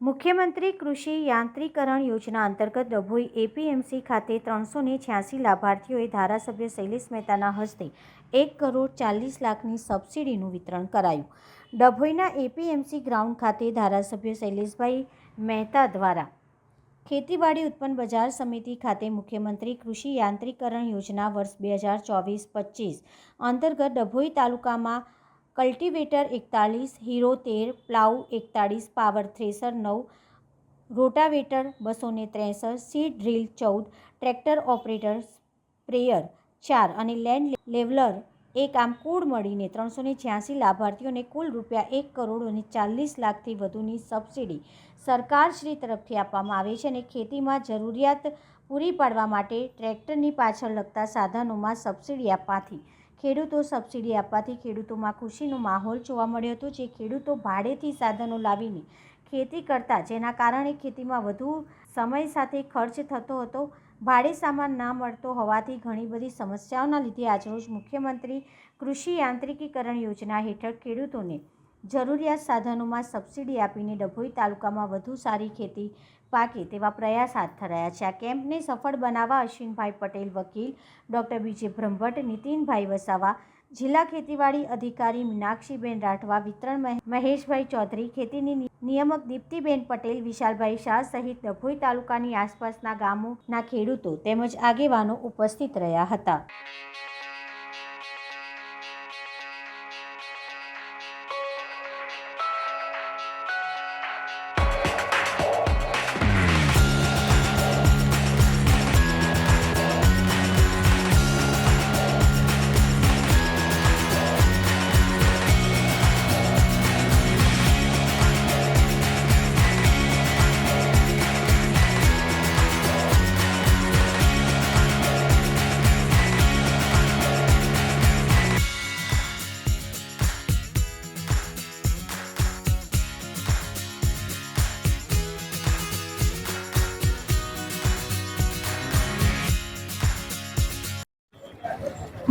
મુખ્યમંત્રી કૃષિ યાંત્રીકરણ યોજના અંતર્ગત ડભોઈ એપીએમસી ખાતે ત્રણસો ને છ્યાસી લાભાર્થીઓએ ધારાસભ્ય શૈલેષ મહેતાના હસ્તે એક કરોડ ચાલીસ લાખની સબસિડીનું વિતરણ કરાયું. ડભોઈના એપીએમસી ગ્રાઉન્ડ ખાતે ધારાસભ્ય શૈલેષભાઈ મહેતા દ્વારા ખેતીવાડી ઉત્પન્ન બજાર સમિતિ ખાતે મુખ્યમંત્રી કૃષિ યાંત્રીકરણ યોજના વર્ષ બે હજાર ચોવીસ પચીસ અંતર્ગત ડભોઈ તાલુકામાં કલ્ટિવેટર એકતાલીસ, હીરો તેર, પ્લાઉ એકતાળીસ પાવર થ્રેસર નવ, રોટાવેટર બસો ને ત્રેસઠ, સીડ ડ્રીલ ચૌદ, ટ્રેક્ટર ઓપરેટર સ્પ્રેયર ચાર અને લેન્ડ લેવલર એક આમ કુળ મળીને ત્રણસો ને છ્યાસી લાભાર્થીઓને કુલ રૂપિયા એક કરોડ અને ચાલીસ લાખથી વધુની સબસિડી સરકારશ્રી તરફથી આપવામાં આવે છે અને ખેતીમાં જરૂરિયાત પૂરી પાડવા માટે ટ્રેક્ટરની પાછળ લગતા સાધનોમાં સબસિડી આપવાથી ખેડૂતો સબસિડી આપવાથી ખેડૂતોમાં ખુશીનો માહોલ જોવા મળ્યો હતો. જે ખેડૂતો ભાડેથી સાધનો લાવીને ખેતી કરતા, જેના કારણે ખેતીમાં વધુ સમય સાથે ખર્ચ થતો હતો. ભાડે સામાન ના મળતો હોવાથી ઘણી બધી સમસ્યાઓના લીધે આજરોજ મુખ્યમંત્રી કૃષિ યાંત્રિકીકરણ યોજના હેઠળ ખેડૂતોને જરૂરિયાત સાધનોમાં સબસિડી આપીને ડભોઈ તાલુકામાં વધુ સારી ખેતી પાકે તેવા પ્રયાસ હાથ ધરાયા છે. આ કેમ્પને સફળ બનાવવા અશ્વિનભાઈ પટેલ વકીલ, ડૉક્ટર બીજે બ્રહ્મભટ્ટ, નીતિનભાઈ વસાવા, જિલ્લા ખેતીવાડી અધિકારી મીનાક્ષીબેન રાઠવા, વિતરણ મહે- મહેશભાઈ ચૌધરી, ખેતીની નિયામક દીપ્તિબેન પટેલ, વિશાલભાઈ શાહ સહિત ડભોઈ તાલુકાની આસપાસના ગામોના ખેડૂતો તેમજ આગેવાનો ઉપસ્થિત રહ્યા હતા.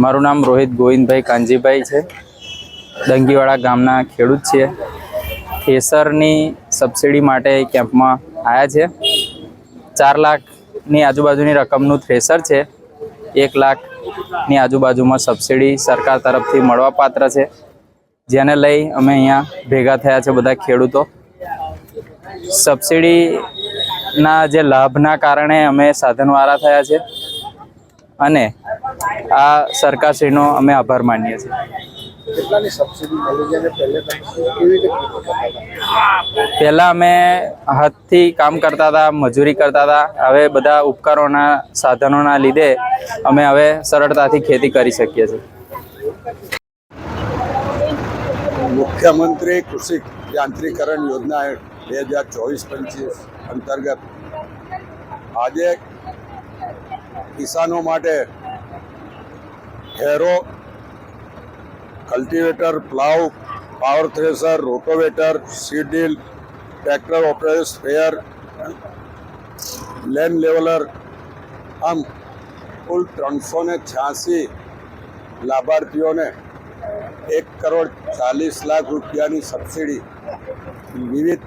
મારું નામ રોહિત ગોવિંદભાઈ કાંજીભાઈ છે. ડંગીવાડા ગામના ખેડૂત છીએ. થેસરની સબસિડી માટે કેમ્પમાં આવ્યા છે. ચાર લાખની આજુબાજુની રકમનું થ્રેસર છે. એક લાખની આજુબાજુમાં સબસિડી સરકાર તરફથી મળવાપાત્ર છે. જેને લઈ અમે અહીંયા ભેગા થયા છે બધા ખેડૂતો. સબસિડીના જે લાભના કારણે અમે સાધનવાળા થયા છે. અને આ સરકારશ્રીનો અમે આભાર માનીએ છીએ. પહેલે અમે હાથથી કામ કરતા હતા મજૂરી કરતા હતા. હવે બધા ઉપકરણોના સાધનોના લીધે અમે હવે સરળતાથી ખેતી કરી શકીએ છીએ. મુખ્યમંત્રી કૃષિ યાંત્રીકરણ યોજના બે હજાર ચોવીસ પચીસ અંતર્ગત આજે કિસાનો માટે harrow cultivator, plough, power thresher rotavator seed drill tractor operator, sprayer land leveller, આમ કુલ ત્રણસો ને છ્યાસી લાભાર્થીઓને એક કરોડ ચાલીસ લાખ રૂપિયાની સબસિડી. વિવિધ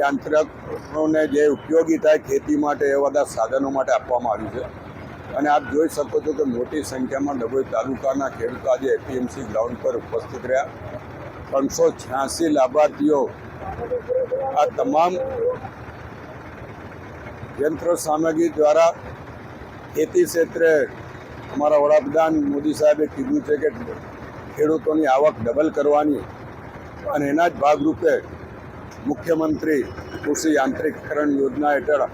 યાંત્રકોને જે ઉપયોગી થાય ખેતી માટે એ બધા સાધનો માટે આપવામાં આવ્યું છે. અને આપ જોઈ શકો છો કે મોટી સંખ્યામાં ડભોઈ તાલુકાના ખેડૂતો આજે એપીએમસી ગ્રાઉન્ડ પર ઉપસ્થિત રહ્યા. ત્રણસો છ્યાસી લાભાર્થીઓ આ તમામ યંત્ર સામગ્રી દ્વારા ખેતી ક્ષેત્રે અમારા વડાપ્રધાન મોદી સાહેબે કીધું છે કે ખેડૂતોની આવક ડબલ કરવાની અને એના જ ભાગરૂપે મુખ્યમંત્રી કૃષિ યાંત્રિકરણ યોજના હેઠળ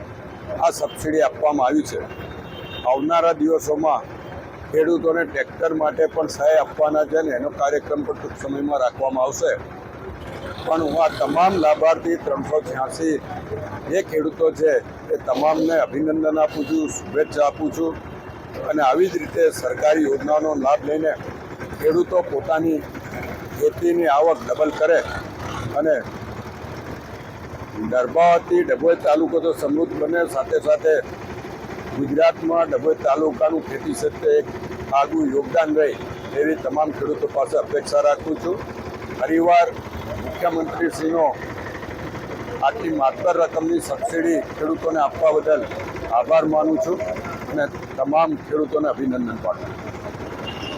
આ સબસિડી આપવામાં આવી છે. આવનારા દિવસોમાં ખેડૂતોને ટ્રેક્ટર માટે પણ સહાય આપવાના છે ને એનો કાર્યક્રમ પણ ટૂંક સમયમાં રાખવામાં આવશે. પણ હું આ તમામ લાભાર્થી ત્રણસો છ્યાસી જે ખેડૂતો છે, એ તમામને અભિનંદન આપું છું, શુભેચ્છા આપું છું અને આવી જ રીતે સરકારી યોજનાનો લાભ લઈને ખેડૂતો પોતાની ખેતીની આવક ડબલ કરે અને ગર્ભાવતી ડભોઈ તાલુકો તો સમૃદ્ધ બને, સાથે સાથે ગુજરાતમાં ડભોઈ તાલુકાનું ખેતી ક્ષેત્રે એક આગવું યોગદાન રહે એવી તમામ ખેડૂતો પાસે અપેક્ષા રાખું છું. ફરીવાર મુખ્યમંત્રીશ્રીનો આટલી માત્ર રકમની સબસિડી ખેડૂતોને આપવા બદલ આભાર માનું છું અને તમામ ખેડૂતોને અભિનંદન પાઠવું